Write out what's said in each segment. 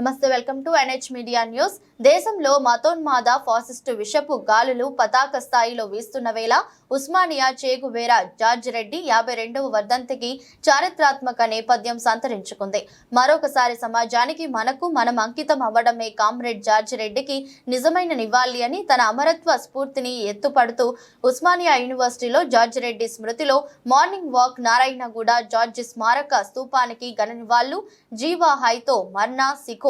నమస్తే welcome to NH media news. దేశంలో మతోన్మాద ఫాసిస్టు విషపు గాలులు పతాక స్థాయిలో వీస్తున్న వేళ ఉస్మానియా చేగువేరా జార్జ్ రెడ్డి యాభై రెండవ వర్ధంతికి చారిత్రాత్మక నేపథ్యం సంతరించుకుంది. మరొకసారి సమాజానికి మనకు మనం అంకితం అవ్వడమే కామ్రేడ్ జార్జ్ రెడ్డికి నిజమైన నివాళి అని తన అమరత్వ స్ఫూర్తిని ఎత్తుపడుతూ ఉస్మానియా యూనివర్సిటీలో జార్జ్ రెడ్డి స్మృతిలో మార్నింగ్ వాక్ నారాయణగూడ జార్జ్ స్మారక స్తూపానికి ఘన నివాళులు. జీవా హైతో మర్నా సిఖో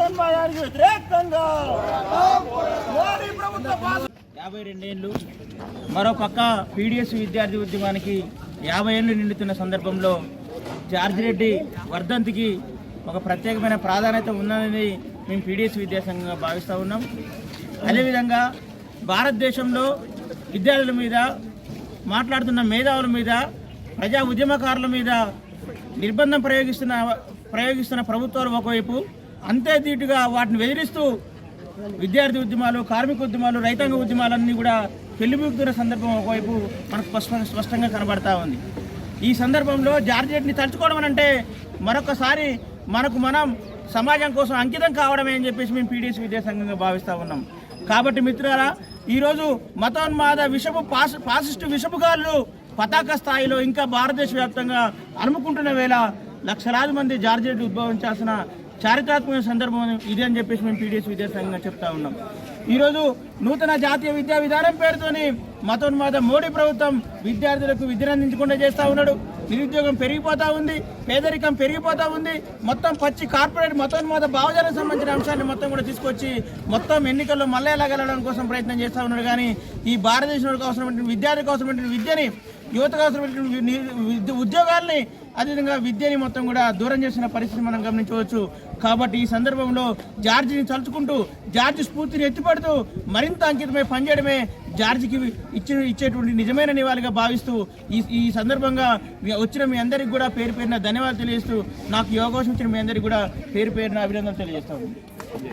వ్యతిరేకంగా మోడీ ప్రభుత్వ యాభై రెండేళ్ళు మరో పక్క పీడిఎస్ విద్యార్థి ఉద్యమానికి యాభై ఏళ్ళు నిండుతున్న సందర్భంలో జార్జ్ రెడ్డి వర్ధంతికి ఒక ప్రత్యేకమైన ప్రాధాన్యత ఉన్నదని మేము పీడిఎస్ విద్యాసంఘంగా భావిస్తూ ఉన్నాం. అదేవిధంగా భారతదేశంలో విద్యార్థుల మీద మాట్లాడుతున్న మేధావుల మీద ప్రజా ఉద్యమకారుల మీద నిర్బంధం ప్రయోగిస్తున్న ప్రయోగిస్తున్న ప్రభుత్వాలు ఒకవైపు అంతే దీటుగా వాటిని వెదిరిస్తూ విద్యార్థి ఉద్యమాలు కార్మిక ఉద్యమాలు రైతాంగ ఉద్యమాలన్నీ కూడా పెళ్ళిబూకుతున్న సందర్భం ఒకవైపు మనకు స్పష్టంగా కనబడతా ఉంది. ఈ సందర్భంలో జార్జెట్ని తలుచుకోవడం అంటే మరొకసారి మనకు మనం సమాజం కోసం అంకితం కావడమే అని చెప్పేసి మేము పీడిఎస్ విద్యాసంఘంగా భావిస్తూ ఉన్నాం. కాబట్టి మిత్రులారా ఈరోజు మతోన్మాద విషపు పాస్ పాసిస్టు విషపుగాళ్ళు పతాక స్థాయిలో ఇంకా భారతదేశ వ్యాప్తంగా అలుముకుంటున్న వేళ లక్షలాది మంది జార్జెట్ ఉద్భవించాల్సిన చారిత్రాత్మక సందర్భం ఇది అని చెప్పేసి మేము పీడిఎస్ విద్యాసంఘంగా చెప్తా ఉన్నాం. ఈరోజు నూతన జాతీయ విద్యా విధానం పేరుతోని మతోన్మాద మోడీ ప్రభుత్వం విద్యార్థులకు విద్యను అందించకుండా చేస్తూ ఉన్నాడు. నిరుద్యోగం పెరిగిపోతా ఉంది పేదరికం పెరిగిపోతా ఉంది. మొత్తం పచ్చి కార్పొరేట్ మతోన్మాద భావజాలకు సంబంధించిన అంశాన్ని మొత్తం కూడా తీసుకొచ్చి మొత్తం ఎన్నికల్లో మళ్ళీ ఎలాగెళ్ళడం కోసం ప్రయత్నం చేస్తూ ఉన్నాడు. కానీ ఈ భారతదేశంలో అవసరమైన విద్యార్థికి అవసరమైన విద్యని యువతకు అవసరమైన ఉద్యోగాల్ని అదేవిధంగా విద్యని మొత్తం కూడా దూరం చేసిన పరిస్థితి మనం గమనించవచ్చు. కాబట్టి ఈ సందర్భంలో జార్జిని తలుచుకుంటూ జార్జి స్ఫూర్తిని ఎత్తిపడుతూ మరింత అంకితమై పనిచేయడమే జార్జికి ఇచ్చిన ఇచ్చేటువంటి నిజమైన నివాళిగా భావిస్తూ ఈ ఈ సందర్భంగా మీ- వచ్చిన మీ అందరికి కూడా పేరు పేరున ధన్యవాదాలు తెలియజేస్తూ నాకు యోగా వచ్చిన ఇచ్చిన మీ అందరికి కూడా పేరు పేరున అభినందనలు తెలియజేస్తాను.